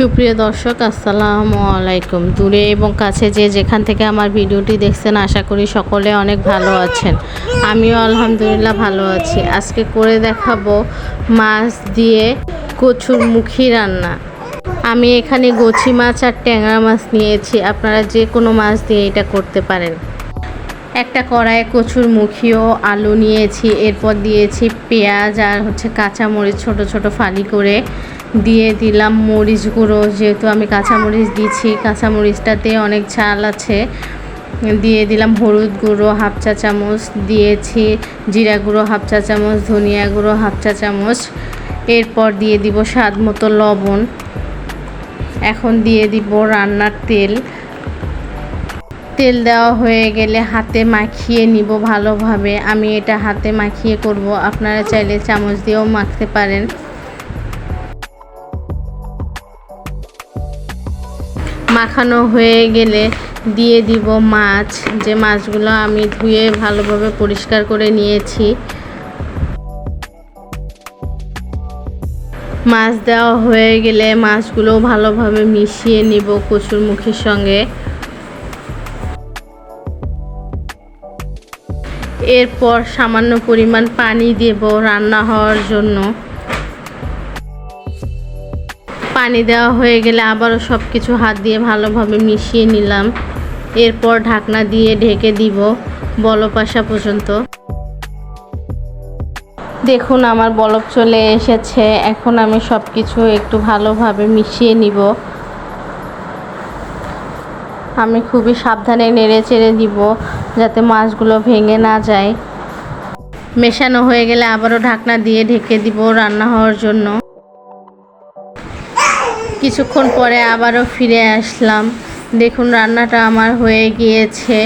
সুপ্রিয় দর্শক, আসসালামু আলাইকুম। দূরে এবং কাছে যে যেখান থেকে আমার ভিডিওটি দেখছেন, আশা করি সকলে অনেক ভালো আছেন। আমিও আলহামদুলিল্লাহ ভালো আছি। আজকে করে দেখাবো মাছ দিয়ে কচুর মুখী রান্না। আমি এখানে গছি মাছ আর ট্যাংরা মাছ নিয়েছি। আপনারা যে কোনো মাছ দিয়ে এটা করতে পারেন। একটা কড়াইয়ে কচুর মুখী ও আলু নিয়েছি। এরপর দিয়েছি পেঁয়াজ আর হচ্ছে কাঁচামরিচ ছোট ছোট ফালি করে দিয়ে দিলাম মরিচ গুঁড়ো, যেহেতু আমি কাঁচামরিচ দিয়েছি, কাঁচামরিচটাতে অনেক ঝাল আছে। দিয়ে দিলাম হলুদ গুঁড়ো, হাফ চা চামচ, দিয়েছি জিরা গুঁড়ো, হাফ চা চামচ, ধনিয়া গুঁড়ো, হাফ চা চামচ। এরপর দিয়ে দিব স্বাদ মতো লবণ। এখন দিয়ে দিব রান্নার তেল। তেল দেওয়া হয়ে গেলে হাতে মাখিয়ে নিব ভালোভাবে। আমি এটা হাতে মাখিয়ে করব। আপনারা চাইলে চামচ দিয়েও মাখতে পারেন। মাখানো হয়ে গেলে দিয়ে দিব মাছ। যে মাছগুলো আমি ধুয়ে ভালোভাবে পরিষ্কার করে নিয়েছি। মাছ দেওয়া হয়ে গেলে মাছগুলো ভালোভাবে মিশিয়ে নিব কচুর মুখের সঙ্গে। এরপর সামান্য পরিমাণ পানি দেব রান্না হওয়ার জন্য। পানি দেওয়া হয়ে গেলে আবারও সব কিছু হাত দিয়ে ভালোভাবে মিশিয়ে নিলাম। এরপর ঢাকনা দিয়ে ঢেকে দিব আসা পর্যন্ত। দেখুন, আমার বলক চলে এসেছে। এখন আমি সব কিছু একটু ভালোভাবে মিশিয়ে নিব। আমি খুবই সাবধানে নেড়ে চেড়ে দিব যাতে মাছগুলো ভেঙে না যায়। মেশানো হয়ে গেলে আবারও ঢাকনা দিয়ে ঢেকে দিব রান্না হওয়ার জন্য। কিছুক্ষণ পরে আবারও ফিরে আসলাম। দেখুন, রান্নাটা আমার হয়ে গিয়েছে।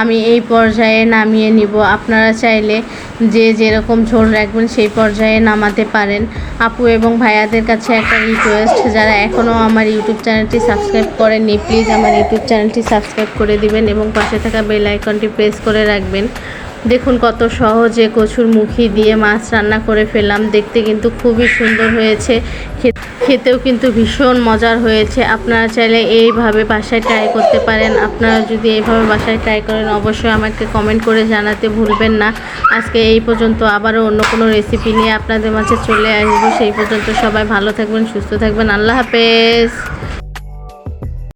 আমি এই পর্যায়ে নামিয়ে নিব। আপনারা চাইলে যে যেরকম ঝোল রাখবেন সেই পর্যায়ে নামাতে পারেন। আপু এবং ভাইয়াদের কাছে একটা রিকোয়েস্ট যারা এখনও আমার ইউটিউব চ্যানেলটি সাবস্ক্রাইব করেননি প্লিজ আমার ইউটিউব চ্যানেলটি সাবস্ক্রাইব করে দিবেন এবং পাশে থাকা বেল আইকনটি প্রেস করে রাখবেন। দেখুন কত সহজে কচুর মুখি দিয়ে মাছ রান্না করে ফেললাম। দেখতে কিন্তু খুবই সুন্দর হয়েছে। খেতেও কিন্তু ভীষণ মজার হয়েছে। আপনারা চাইলে এইভাবে বাসায় ট্রাই করতে পারেন। আপনারা যদি এইভাবে বাসায় ট্রাই করেন, অবশ্যই আমাকে কমেন্ট করে জানাতে ভুলবেন না। আজকে এই পর্যন্ত আবারও অন্য কোনো রেসিপি নিয়ে আপনাদের মাঝে চলে আসব। সেই পর্যন্ত সবাই ভালো থাকবেন, সুস্থ থাকবেন। আল্লাহ হাফেজ।